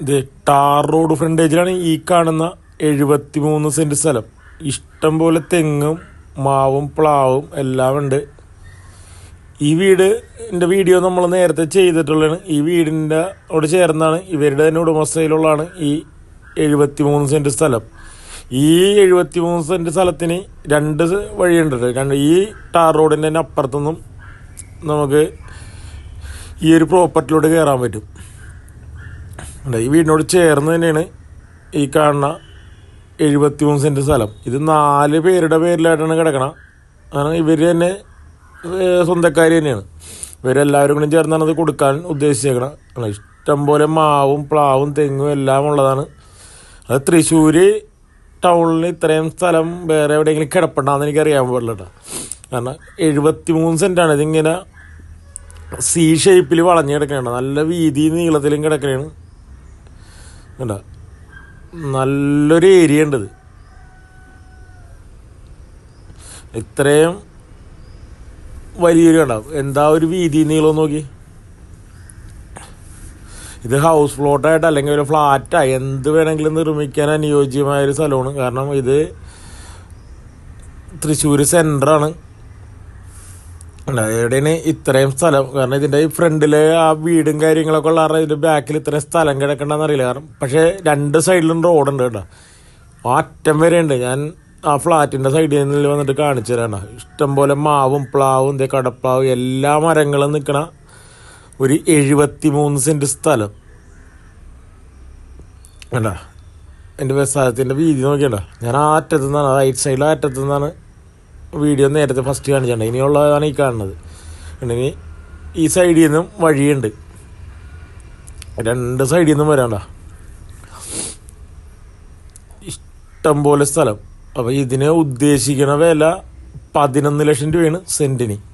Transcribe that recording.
ഇത് tar road ഫ്രണ്ടേജിലാണ് ഈ കാണുന്ന എഴുപത്തി മൂന്ന് സെന്റ് സ്ഥലം ഇഷ്ടം പോലെ തെങ്ങും മാവും പ്ലാവും എല്ലാം ഉണ്ട് ഈ വീട് എന്റെ വീഡിയോ നമ്മൾ നേരത്തെ ചെയ്തിട്ടുള്ളതാണ് ഈ വീടിന്റെ അവിടെ ചേർന്നാണ് ഇവരുടെ തന്നെ ഉടമസ്ഥയിലുള്ളതാണ് ഈ എഴുപത്തി മൂന്ന് സെന്റ് സ്ഥലം ഈ എഴുപത്തി മൂന്ന് സെന്റ് സ്ഥലത്തിന് രണ്ട് വഴിയുണ്ട്. രണ്ട് ഈ ടാർ റോഡിന്റെ തന്നെ അപ്പുറത്തുനിന്നും നമുക്ക് ഈ ഒരു പ്രോപ്പർട്ടിയിലൂടെ കയറാൻ പറ്റും. ഈ വീടിനോട് ചേർന്ന് തന്നെയാണ് ഈ കാണുന്ന എഴുപത്തി മൂന്ന് സെന്റ് സ്ഥലം. ഇത് നാല് പേരുടെ പേരിലായിട്ടാണ് കിടക്കണം. കാരണം ഇവർ തന്നെ സ്വന്തക്കാർ തന്നെയാണ്. ഇവരെല്ലാവരും കൂടി ചേർന്നാണ് അത് കൊടുക്കാൻ ഉദ്ദേശിച്ചേക്കണം. ഇഷ്ടംപോലെ ഇഷ്ടം പോലെ മാവും പ്ലാവും തെങ്ങും എല്ലാം ഉള്ളതാണ്. അത് തൃശ്ശൂർ ടൗണിൽ ഇത്രയും സ്ഥലം വേറെ എവിടെയെങ്കിലും കിടപ്പുണ്ടാന്ന് എനിക്ക് അറിയാൻ പാടില്ല കേട്ടോ കാരണം എഴുപത്തി മൂന്ന് സെന്റാണ് ഇതിങ്ങനെ സി ഷേപ്പിൽ വളഞ്ഞ് കിടക്കുകയാണ് നല്ല വീതി നീളത്തിലും കിടക്കുകയാണ് കണ്ട? നല്ലൊരു ഏരിയ ഉണ്ടത് ഇത്. ഇത്രയും വലിയൊരു കണ്ടാവും എന്താ ഒരു വീതി നീളം നോക്കി. ഇത് ഹൗസ് പ്ലോട്ടായിട്ട് അല്ലെങ്കിൽ ഒരു ഫ്ലാറ്റായി എന്ത് വേണമെങ്കിലും നിർമ്മിക്കാൻ അനുയോജ്യമായൊരു സ്ഥലമാണ്. കാരണം ഇത് തൃശ്ശൂർ സെന്ററാണ് എവിടെയാണ് ഇത്രയും സ്ഥലം? കാരണം ഇതിന്റെ ഈ ഫ്രണ്ടിലെ ആ വീടും കാര്യങ്ങളൊക്കെ ഉള്ള കാരണം ഇതിന്റെ ബാക്കിൽ ഇത്രയും സ്ഥലം കിടക്കണ്ടെന്ന് അറിയില്ല. കാരണം പക്ഷെ രണ്ട് സൈഡിലും റോഡുണ്ട് കേട്ടോ. ആ അറ്റം വരെയുണ്ട്. ഞാൻ ആ ഫ്ലാറ്റിന്റെ സൈഡിൽ നിന്ന് വന്നിട്ട് കാണിച്ചു തരാണ് ഇഷ്ടംപോലെ മാവും പ്ലാവും ഇതേ കടപ്ലാവും എല്ലാ മരങ്ങളും നിൽക്കണ ഒരു എഴുപത്തി മൂന്ന് സെന്റ് സ്ഥലം. വേണ്ട എന്റെ വ്യവസായത്തിന്റെ വീതി നോക്കിയണ്ട? ഞാൻ ആ റൈറ്റ് സൈഡിൽ ആ വീഡിയോ നേരത്തെ ഫസ്റ്റ് കാണിച്ചിട്ടുണ്ട്. ഇനിയുള്ളതാണ് ഈ കാണുന്നത്. ഇനി ഈ സൈഡിൽ നിന്നും വഴിയുണ്ട്. രണ്ട് സൈഡിൽ നിന്നും വരാണ്ട ഇഷ്ടം പോലെ സ്ഥലം. അപ്പോൾ ഇതിനെ ഉദ്ദേശിക്കണ വില പതിനൊന്ന് ലക്ഷം രൂപയാണ് സെന്റിന്